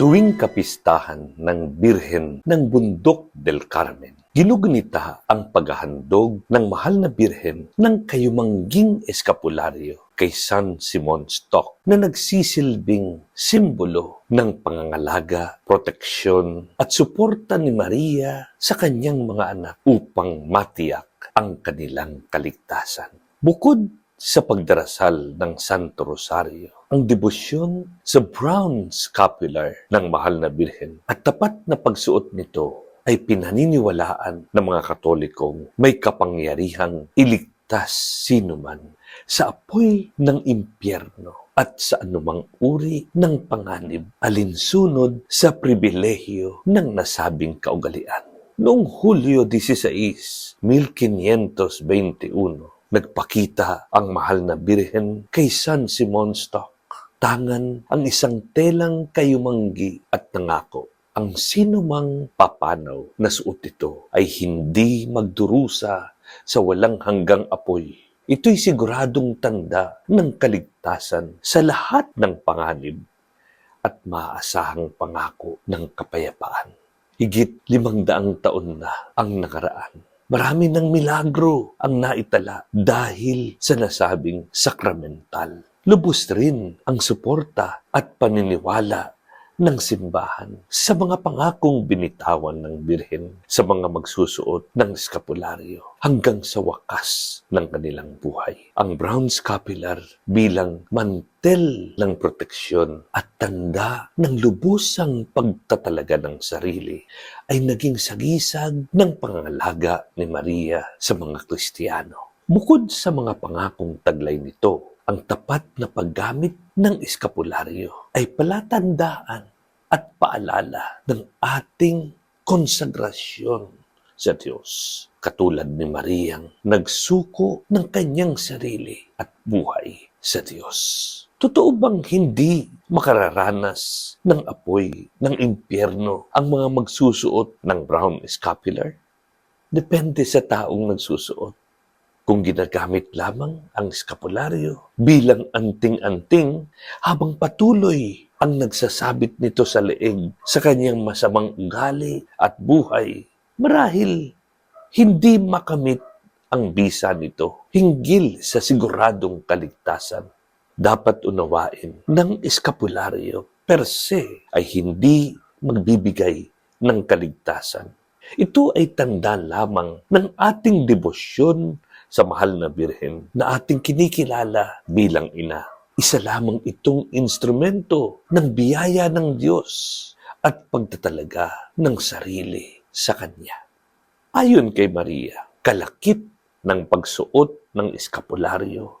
Tuwing kapistahan ng Birhen ng Bundok del Carmen, ginugunita ang paghahandog ng mahal na Birhen ng kayumangging eskapularyo kay San Simon Stock na nagsisilbing simbolo ng pangangalaga, proteksyon at suporta ni Maria sa kanyang mga anak upang matiyak ang kanilang kaligtasan. Bukod sa pagdarasal ng Santo Rosario, ang debosyon sa brown scapular ng mahal na Birhen at tapat na pagsuot nito ay pinaniniwalaan ng mga Katolikong may kapangyarihang iligtas sino man sa apoy ng impyerno at sa anumang uri ng panganib alinsunod sa pribilehiyo ng nasabing kaugalian. Noong Hulyo 16, 1521, nagpakita ang mahal na birhen kay San Simon Stock. Tangan ang isang telang kayumanggi at nangako ang sino mang papanaw na suot ito ay hindi magdurusa sa walang hanggang apoy. Ito'y siguradong tanda ng kaligtasan sa lahat ng panganib at maasahang pangako ng kapayapaan. Higit limang daang taon na ang nakaraan. Marami ng milagro ang naitala dahil sa nasabing sakramental. Lubos rin ang suporta at paniniwala ng simbahan sa mga pangakong binitawan ng Birhen sa mga magsusuot ng eskapularyo hanggang sa wakas ng kanilang buhay. Ang brown scapular bilang mantel ng proteksyon at tanda ng lubusang pagtatalaga ng sarili ay naging sagisag ng pangalaga ni Maria sa mga Kristiyano. Bukod sa mga pangakong taglay nito, ang tapat na paggamit ng eskapularyo ay palatandaan at paalala ng ating konsagrasyon sa Diyos. Katulad ni Mariang nagsuko ng kanyang sarili at buhay sa Diyos. Totoo bang hindi makararanas ng apoy ng impyerno ang mga magsusuot ng brown scapular? Depende sa taong nagsusuot kung ginagamit lamang ang eskapularyo bilang anting-anting habang patuloy ang nagsasabit nito sa leeg sa kanyang masamang ugali at buhay, marahil hindi makamit ang bisa nito hinggil sa siguradong kaligtasan. Dapat unawain ng eskapularyo per se ay hindi magbibigay ng kaligtasan. Ito ay tanda lamang ng ating debosyon sa mahal na birhen na ating kinikilala bilang ina. Isa lamang itong instrumento ng biyaya ng Diyos at pagtatalaga ng sarili sa Kanya. Ayon kay Maria, kalakip ng pagsuot ng eskapularyo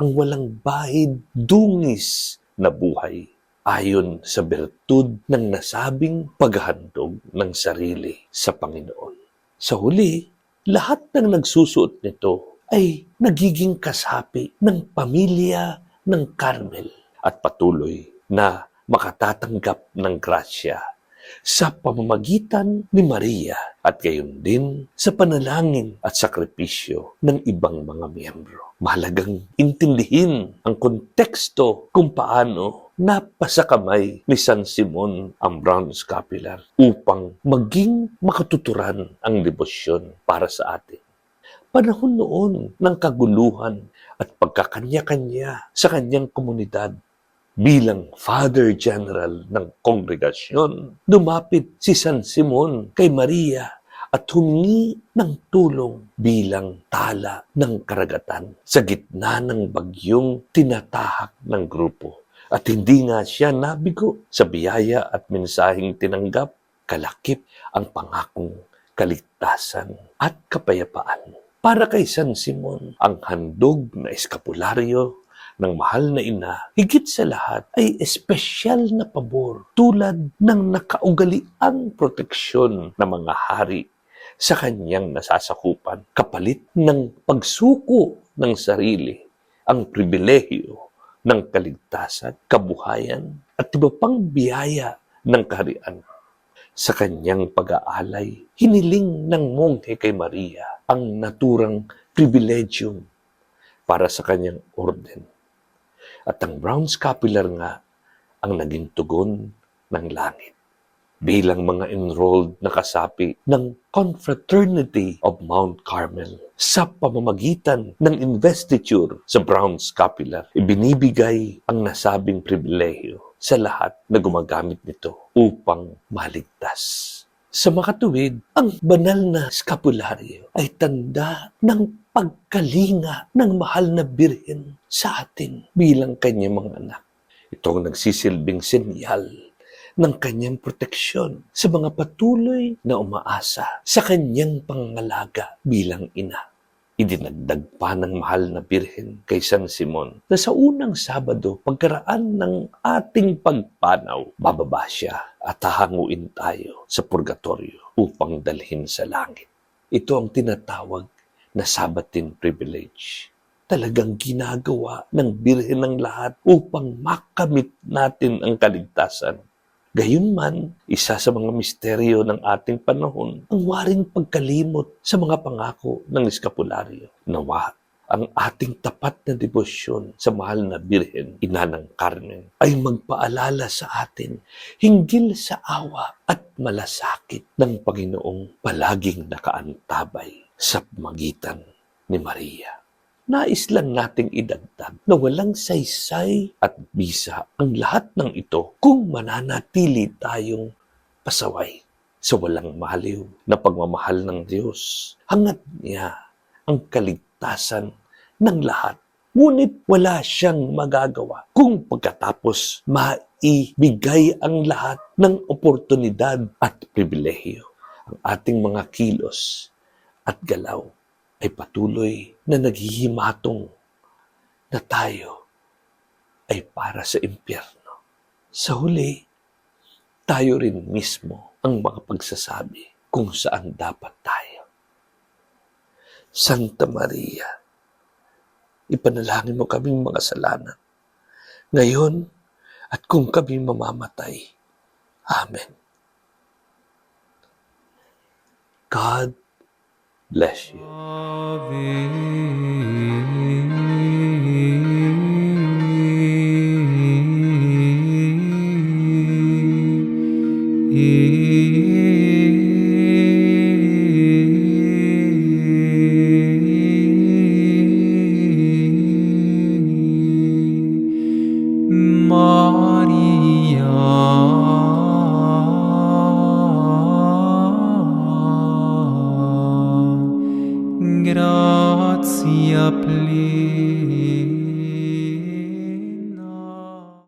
ang walang bahid dungis na buhay ayon sa bertud ng nasabing paghandog ng sarili sa Panginoon. Sa huli, lahat ng nagsusuot nito ay nagiging kasapi ng pamilya ng Carmel at patuloy na makatatanggap ng grasya sa pamamagitan ni Maria at gayon din sa panalangin at sakripisyo ng ibang mga miyembro. Mahalagang intindihin ang konteksto kung paano napasakamay ni San Simon ang brown scapular upang maging makatuturan ang debosyon para sa atin. Panahon noon ng kaguluhan at pagkakanya-kanya sa kanyang komunidad bilang Father General ng kongregasyon, lumapit si San Simon kay Maria at humingi ng tulong bilang tala ng karagatan sa gitna ng bagyong tinatahak ng grupo. At hindi nga siya nabigo sa biyaya at mensaheng tinanggap, kalakip ang pangakong kaligtasan at kapayapaan. Para kay San Simon, ang handog na eskapularyo ng mahal na ina, higit sa lahat ay espesyal na pabor tulad ng nakaugaliang proteksyon ng mga hari sa kanyang nasasakupan kapalit ng pagsuko ng sarili ang pribilehiyo ng kaligtasan, kabuhayan at iba pang biyaya ng kaharian. Sa kanyang pag-aalay, hiniling ng monghe kay Maria ang naturang pribiledyum para sa kanyang orden. At ang brown scapular nga ang naging tugon ng langit. Bilang mga enrolled na kasapi ng Confraternity of Mount Carmel sa pamamagitan ng investiture sa Brown Scapular, ibinibigay ang nasabing pribilehiyo sa lahat na gumagamit nito upang maligtas. Sa makatuwid, ang banal na skapularyo ay tanda ng pagkalinga ng mahal na birhen sa atin bilang kanyang mga anak. Ito ang nagsisilbing senyal ng kanyang proteksyon sa mga patuloy na umaasa sa kanyang pangalaga bilang ina. Idinagdag pa ng mahal na birhen kay San Simon na sa unang Sabado pagkaraan ng ating pagpanaw, bababa siya at hahanguin tayo sa purgatorio upang dalhin sa langit. Ito ang tinatawag na Sabbatin privilege. Talagang ginagawa ng birhen ng lahat upang makamit natin ang kaligtasan. Gayunman, isa sa mga misteryo ng ating panahon ang waring pagkalimot sa mga pangako ng eskapularyo. Nawa, ang ating tapat na debosyon sa mahal na Birhen, ina ng Carmen, ay magpaalala sa atin hinggil sa awa at malasakit ng Panginoong palaging nakaantabay sa magitan ni Maria. Nais lang nating idagdag na walang saysay at bisa ang lahat ng ito kung mananatili tayong pasaway sa walang maliw na pagmamahal ng Diyos. Hangad niya ang kaligtasan ng lahat. Ngunit wala siyang magagawa kung pagkatapos maibigay ang lahat ng oportunidad at pribilehiyo. Ang ating mga kilos at galaw ay patuloy na naghihimatong na tayo ay para sa impyerno. Sa huli, tayo rin mismo ang mga pagsasabi kung saan dapat tayo. Santa Maria, ipanalangin mo kaming mga salanan. Ngayon at kung kami mamamatay. Amen. God bless you.